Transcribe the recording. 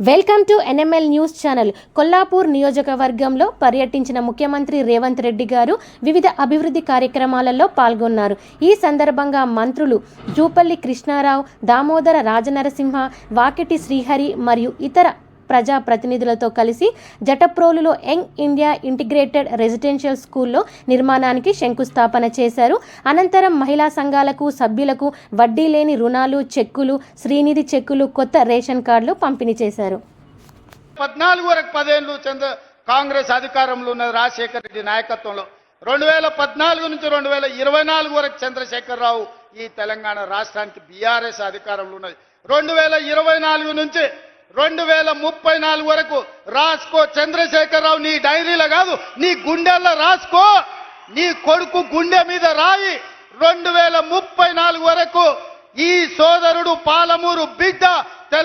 Welcome to NML news channel. Kollapur నియోజకవర్గంలో పర్యటించిన ముఖ్యమంత్రి రేవంత్ రెడ్డి గారు వివిధ అభివృద్ధి కార్యక్రమాలలో పాల్గొన్నారు. ఈ సందర్భంగా మంత్రులు జూపల్లి కృష్ణారావు దామోదర రాజనరసింహ వాకిటి శ్రీహరి మరియు ఇతర ప్రజా ప్రతినిధులతో కలిసి జటప్రోలులో యంగ్ ఇండియా ఇంటిగ్రేటెడ్ రెసిడెన్షియల్ స్కూల్లో నిర్మాణానికి శంకుస్థాపన చేశారు. అనంతరం మహిళా సంఘాలకు సభ్యులకు వడ్డీ లేని రుణాలు చెక్కులు శ్రీనిధి చెక్కులు కొత్త రేషన్ కార్డులు పంపిణీ చేశారు. పద్నాలుగు వరకు పదేళ్ళు చంద్ర కాంగ్రెస్ అధికారంలో ఉన్నది రాజశేఖర రెడ్డి నాయకత్వంలో. రెండు వేల పద్నాలుగు నుంచి రెండు వేల ఇరవై నాలుగు వరకు చంద్రశేఖరరావు ఈ తెలంగాణ రాష్ట్రానికి బీఆర్ఎస్ అధికారంలో ఉన్నది. రెండు వేల ఇరవై నాలుగు నుంచి రెండు వేల ముప్పై నాలుగు వరకు రాసుకో చంద్రశేఖరరావు నీ డైరీలో కాదు నీ గుండెల్లో రాసుకో. నీ కొడుకు గుండె మీద రాయి. రెండు వేల ముప్పై నాలుగు వరకు ఈ సోదరుడు పాలమూరు బిడ్డ